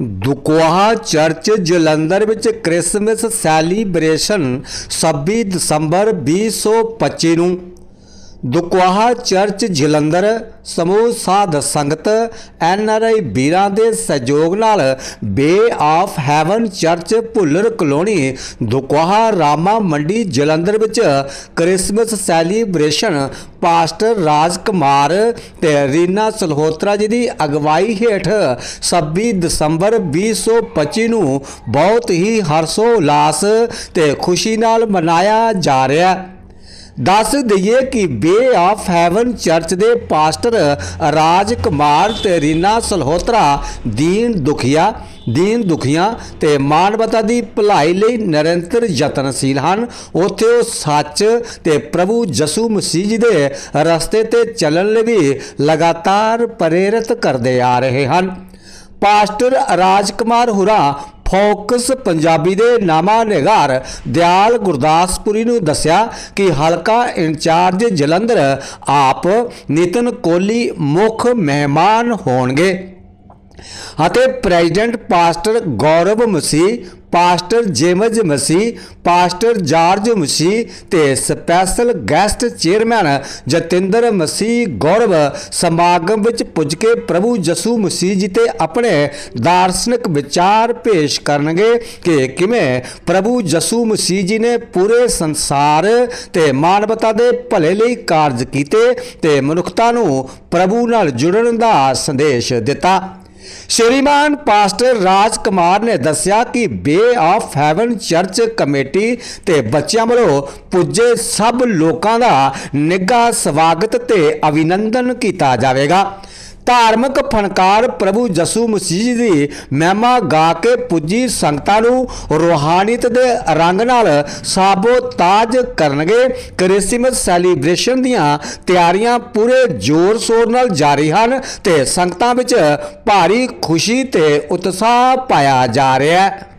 ਦੁਕਵਾਹਾ church Jalandhar ਵਿੱਚ Christmas celebration 26 ਦਸੰਬਰ 2025 ਨੂੰ ਦੁਕਵਾਹਾ church Jalandhar ਸਮੂਹ ਸਾਧ ਸੰਗਤ ਐਨ ਆਰ ਆਈ ਵੀਰਾਂ ਦੇ ਸਹਿਯੋਗ ਨਾਲ bay of heaven church Bhullar colony ਦੁਕਵਾਹਾ Rama Mandi Jalandhar ਵਿੱਚ Christmas celebration pastor Raj Kumar ਤੇ ਰੀਨਾ ਸਲਹੋਤਰਾ ਜੀ ਦੀ ਅਗਵਾਈ ਹੇਠ 26 ਦਸੰਬਰ 2025 ਨੂੰ ਬਹੁਤ ਹੀ ਹਰਸ਼ੋ ਉਲਾਸ ਤੇ ਖੁਸ਼ੀ ਨਾਲ ਮਨਾਇਆ ਜਾ ਰਿਹਾ ਹੈ। ਦੱਸ ਦਈਏ ਕਿ ਬੇ ਆਫ ਹੈਵਨ ਚਰਚ ਦੇ ਪਾਸਟਰ ਰਾਜ ਕੁਮਾਰ ਤੇ ਰੀਨਾ ਸਲਹੋਤਰਾ ਦੀਨ ਦੁਖੀਆ, ਦੀਨ ਦੁਖੀਆਂ ਤੇ ਮਾਨਵਤਾ ਦੀ ਭਲਾਈ ਲਈ ਨਿਰੰਤਰ ਯਤਨਸ਼ੀਲ ਹਨ। ਉੱਥੇ ਉਹ ਸੱਚ ਤੇ ਪ੍ਰਭੂ ਯਸੂ ਮਸੀਹ ਜੀ ਦੇ ਰਸਤੇ ਤੇ ਚੱਲਣ ਲਈ ਵੀ ਲਗਾਤਾਰ ਪ੍ਰੇਰਿਤ ਕਰਦੇ ਆ ਰਹੇ ਹਨ। ਪਾਸਟਰ ਰਾਜ ਕੁਮਾਰ ਹੁਰਾ ਫੋਕਸ ਪੰਜਾਬੀ ਦੇ ਨਾਮਾ ਨਿਗਾਰ ਦਿਆਲ ਗੁਰਦਾਸਪੁਰੀ ਨੂੰ ਦੱਸਿਆ ਕਿ ਹਲਕਾ ਇੰਚਾਰਜ ਜਲੰਧਰ ਆਪ ਨਿਤਨ ਕੋਲੀ ਮੁੱਖ ਮਹਿਮਾਨ ਹੋਣਗੇ। ਅਤੇ president pastor Gaurav Masih, pastor James Masih, pastor George Masih ਤੇ special guest chairman Jatinder Masih ਗੌਰਵ ਸਮਾਗਮ ਵਿੱਚ ਪੁੱਜ ਕੇ ਪ੍ਰਭੂ ਯਸੂ ਮਸੀਹ ਜੀ ਤੇ ਆਪਣੇ ਦਾਰਸ਼ਨਿਕ ਵਿਚਾਰ ਪੇਸ਼ ਕਰਨਗੇ ਕਿ ਕਿਵੇਂ ਪ੍ਰਭੂ ਯਸੂ ਮਸੀਹ ਜੀ ਨੇ ਪੂਰੇ ਸੰਸਾਰ ਤੇ ਮਾਨਵਤਾ ਦੇ ਭਲੇ ਲਈ ਕਾਰਜ ਕੀਤੇ ਤੇ ਮਨੁੱਖਤਾ ਨੂੰ ਪ੍ਰਭੂ ਨਾਲ ਜੁੜਨ ਦਾ ਸੰਦੇਸ਼ ਦਿੱਤਾ। ਸ਼੍ਰੀਮਾਨ ਪਾਸਟਰ ਰਾਜ ਕੁਮਾਰ ਨੇ ਦੱਸਿਆ ਕਿ Bay of Heaven church committee ਤੇ ਬੱਚਿਆਂ ਵੱਲੋਂ ਪੁੱਜੇ ਸਭ ਲੋਕਾਂ ਦਾ ਨਿੱਘਾ ਸਵਾਗਤ ਤੇ ਅਭਿਨੰਦਨ ਕੀਤਾ ਜਾਵੇਗਾ। ਧਾਰਮਿਕ ਫਨਕਾਰ ਪ੍ਰਭੂ ਯਸੂ ਮਸੀਹ ਦੀ ਮਹਿਮਾ ਗਾ ਕੇ ਪੁੱਜੀ ਸੰਗਤਾਂ ਨੂੰ ਰੂਹਾਨੀਤ ਦੇ ਰੰਗ ਨਾਲ ਸਾਬੋਤਾਜ ਕਰਨਗੇ। ਕ੍ਰਿਸਮਸ ਸੈਲੀਬ੍ਰੇਸ਼ਨ ਦੀਆਂ ਤਿਆਰੀਆਂ ਪੂਰੇ ਜ਼ੋਰ ਸ਼ੋਰ ਨਾਲ ਜਾਰੀ ਹਨ ਤੇ ਸੰਗਤਾਂ ਵਿੱਚ ਭਾਰੀ ਖੁਸ਼ੀ ਤੇ ਉਤਸ਼ਾਹ ਪਾਇਆ ਜਾ ਰਿਹਾ ਹੈ।